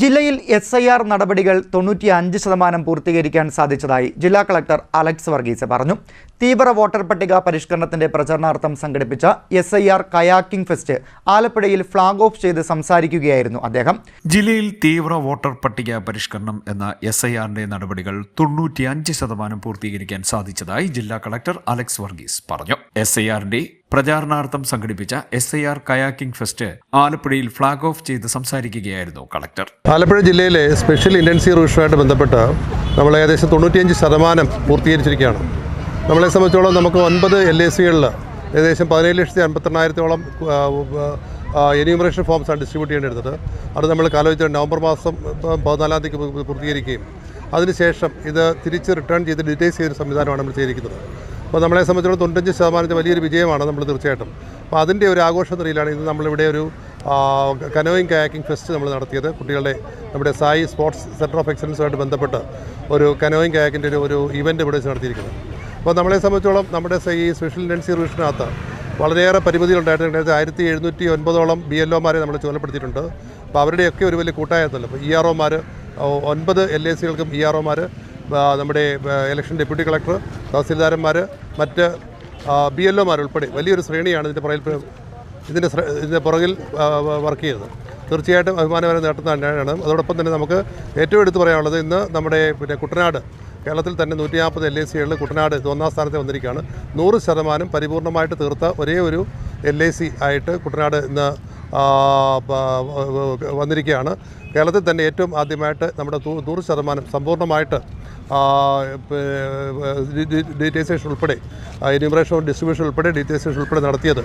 ജില്ലയിൽ S I R നടപടികൾ തൊണ്ണൂറ്റി അഞ്ച് ശതമാനം പൂർത്തീകരിക്കാൻ സാധിച്ചതായി ജില്ലാ കളക്ടർ അലക്സ് വർഗീസ് പറഞ്ഞു. തീവ്ര വോട്ടർ പട്ടിക പരിഷ്കരണത്തിന്റെ പ്രചരണാർത്ഥം സംഘടിപ്പിച്ച S I R kayaking fest ആലപ്പുഴയിൽ ഫ്ളാഗ് ഓഫ് ചെയ്ത് സംസാരിക്കുകയായിരുന്നു അദ്ദേഹം. ജില്ലയിൽ തീവ്ര വോട്ടർ പട്ടിക പരിഷ്കരണം എന്ന എസ് ഐ ആറിന്റെ നടപടികൾ തൊണ്ണൂറ്റിയഞ്ച് ശതമാനം പൂർത്തീകരിക്കാൻ സാധിച്ചതായി ജില്ലാ കളക്ടർ അലക്സ് വർഗീസ് പറഞ്ഞു. എസ് ഐ ആറിന്റെ പ്രചാരണാർത്ഥം സംഘടിപ്പിച്ച S I R kayaking fest ആലപ്പുഴയിൽ ഫ്ളാഗ് ഓഫ് ചെയ്ത് സംസാരിക്കുകയായിരുന്നു കളക്ടർ. ആലപ്പുഴ ജില്ലയിലെ സ്പെഷ്യൽ ഇന്റൻസീവ് റൂഷുമായിട്ട് ബന്ധപ്പെട്ട് നമ്മൾ ഏകദേശം തൊണ്ണൂറ്റിയഞ്ച് ശതമാനം പൂർത്തീകരിച്ചിരിക്കുകയാണ്. നമ്മളെ സംബന്ധിച്ചോളം നമുക്ക് ഒൻപത് എൽ എ സികളിൽ ഏകദേശം പതിനേഴ് ലക്ഷത്തി അൻപത്തെണ്ണായിരത്തോളം എന്യൂമറേഷൻ ഫോംസാണ് ഡിസ്ട്രിബ്യൂട്ട് ചെയ്യേണ്ടിരുന്നത് അത് നമ്മൾ കാലോചിച്ച നവംബർ മാസം പതിനാലാം തീയതി പൂർത്തീകരിക്കുകയും അതിനുശേഷം ഇത് തിരിച്ച് റിട്ടേൺ ചെയ്ത് ഡീറ്റെയിൽസ് ചെയ്തൊരു സംവിധാനമാണ് നമ്മൾ ചെയ്തിരിക്കുന്നത്. അപ്പോൾ നമ്മളെ സംബന്ധിച്ചിടത്തോളം തൊണ്ണൂറ്റഞ്ച് ശതമാനത്തെ വലിയൊരു വിജയമാണ് നമ്മൾ തീർച്ചയായിട്ടും. അപ്പോൾ അതിന്റെ ഒരു ആഘോഷ നിലയിലാണ് ഇന്ന് നമ്മളിവിടെ ഒരു കനോയിങ് കയാക്കിംഗ് ഫെസ്റ്റ് നമ്മൾ നടത്തിയത്. കുട്ടികളുടെ നമ്മുടെ സായി സ്പോർട്സ് സെന്റർ ഓഫ് എക്സലൻസുമായിട്ട് ബന്ധപ്പെട്ട് ഒരു കനോയിങ് കയാക്കിന്റെ ഒരു ഒരു ഇവന്റ് ഇവിടെ വെച്ച് നടത്തിയിരിക്കുന്നത്. അപ്പോൾ നമ്മളെ സംബന്ധിച്ചോളം നമ്മുടെ ഈ സ്പെഷ്യൽ ഇൻഡൻസി റിവിഷനകത്ത് വളരെയേറെ പരിമിതികളുണ്ടായിട്ടുണ്ട് ആയിരത്തി എഴുന്നൂറ്റി ഒൻപതോളം ബി എൽ ഒമാരെ നമ്മൾ ചുമതലപ്പെടുത്തിയിട്ടുണ്ട്. അപ്പോൾ അവരുടെയൊക്കെ ഒരു വലിയ കൂട്ടായതല്ല അപ്പോൾ ഇ ആർ ഒമാർ ഒൻപത് എൽ എ സികൾക്കും ഇ ആർ ഒമാർ നമ്മുടെ ഇലക്ഷൻ ഡെപ്യൂട്ടി കളക്ടർ തഹസീൽദാരന്മാർ മറ്റ് ബി എൽ ഒമാർ ഉൾപ്പെടെ വലിയൊരു ശ്രേണിയാണ് ഇതിന്റെ പുറകിൽ ഇതിന്റെ ഇതിന്റെ പുറകിൽ വർക്ക് ചെയ്തത് തീർച്ചയായിട്ടും അഭിമാനകരം നേട്ടം തന്നെയാണ്. അതോടൊപ്പം തന്നെ നമുക്ക് ഏറ്റവും എടുത്തു പറയാനുള്ളത് ഇന്ന് നമ്മുടെ പിന്നെ കുട്ടനാട് കേരളത്തിൽ തന്നെ നൂറ്റി നാൽപ്പത് എൽ ഐ സികളിൽ കുട്ടനാട് ഇത് ഒന്നാം സ്ഥാനത്ത് വന്നിരിക്കുകയാണ്. നൂറ് ശതമാനം പരിപൂർണമായിട്ട് തീർത്ത ഒരേ ഒരു എൽ ഐ സി ആയിട്ട് കുട്ടനാട് ഇന്ന് വന്നിരിക്കുകയാണ്. കേരളത്തിൽ തന്നെ ഏറ്റവും ആദ്യമായിട്ട് നമ്മുടെ നൂറ് ശതമാനം സമ്പൂർണമായിട്ട് ഡീറ്റൈസേഷൻ ഉൾപ്പെടെ എന്യൂമറേഷൻ ഡിസ്ട്രിബ്യൂഷൻ ഉൾപ്പെടെ ഡീറ്റൈസേഷൻ ഉൾപ്പെടെ നടത്തിയത്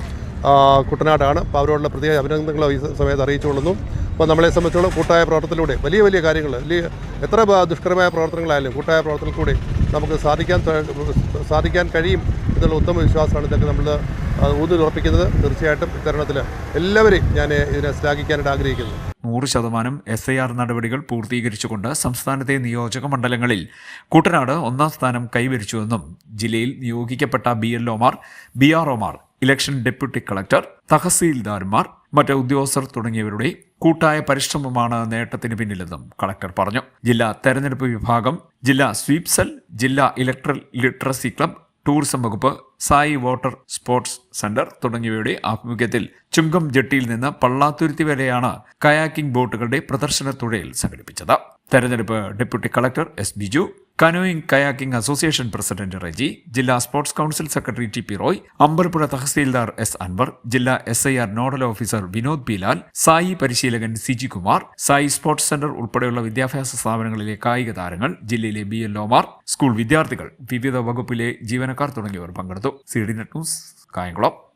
കുട്ടനാടാണ്. അപ്പോൾ അവരോടുള്ള പ്രത്യേക അഭിനന്ദനങ്ങൾ ഈ സമയത്ത് അറിയിച്ചുകൊള്ളുന്നു. അപ്പോൾ നമ്മളെ സംബന്ധിച്ചുള്ള കൂട്ടായ പ്രവർത്തനത്തിലൂടെ വലിയ വലിയ കാര്യങ്ങൾ വലിയ എത്ര ദുഷ്കരമായ പ്രവർത്തനങ്ങളായാലും കൂട്ടായ പ്രവർത്തനത്തിലൂടെ നമുക്ക് സാധിക്കാൻ സാധിക്കാൻ കഴിയും എന്നുള്ള ഉത്തമ വിശ്വാസമാണ് ഇതൊക്കെ നമ്മൾ ഊന്നിലുറപ്പിക്കുന്നത് തീർച്ചയായിട്ടും ഇത്തരണത്തിൽ എല്ലാവരെയും ഞാൻ ഇതിനെ ശ്ലാഘിക്കാനായിട്ട് ആഗ്രഹിക്കുന്നു. നൂറ് ശതമാനം എസ് ഐ ആർ നടപടികൾ പൂർത്തീകരിച്ചുകൊണ്ട് സംസ്ഥാനത്തെ നിയോജക മണ്ഡലങ്ങളിൽ കുട്ടനാട് ഒന്നാം സ്ഥാനം കൈവരിച്ചുവെന്നും ജില്ലയിൽ നിയോഗിക്കപ്പെട്ട ബി എൽ ഒമാർ ബി ആർ ഒമാർ ഇലക്ഷൻ ഡെപ്യൂട്ടി കളക്ടർ തഹസീൽദാർമാർ മറ്റ് ഉദ്യോഗസ്ഥർ തുടങ്ങിയവരുടെ കൂട്ടായ പരിശ്രമമാണ് നേട്ടത്തിന് പിന്നിലെന്നും കളക്ടർ പറഞ്ഞു. ജില്ലാ തെരഞ്ഞെടുപ്പ് വിഭാഗം ജില്ലാ സ്വീപ് സെൽ ജില്ലാ ഇലക്ട്രൽ ലിറ്ററസി ക്ലബ് ടൂറിസം വകുപ്പ് സായി വാട്ടർ സ്പോർട്സ് സെന്റർ തുടങ്ങിയവയുടെ ആഭിമുഖ്യത്തിൽ ചുങ്കം ജെട്ടിയിൽ നിന്ന് പള്ളാത്തുരുത്തി വരെയാണ് കയാക്കിംഗ് ബോട്ടുകളുടെ പ്രദർശന തുഴയിൽ സംഘടിപ്പിച്ചത്. തെരഞ്ഞെടുപ്പ് deputy collector S Biju canoeing kayaking association president Reji ജില്ലാ sports council secretary T P Roy Ambalappuzha tahsildar S Anwar ജില്ലാ S I R nodal officer Vinod Bilal SAI പരിശീലകൻ Siji Kumar SAI sports centre ഉൾപ്പെടെയുള്ള വിദ്യാഭ്യാസ സ്ഥാപനങ്ങളിലെ കായിക താരങ്ങൾ ജില്ലയിലെ ബി എൽ ഒമാർ school വിദ്യാർത്ഥികൾ വിവിധ വകുപ്പിലെ ജീവനക്കാർ തുടങ്ങിയവർ പങ്കെടുത്തു. C D net news Kayamkulam.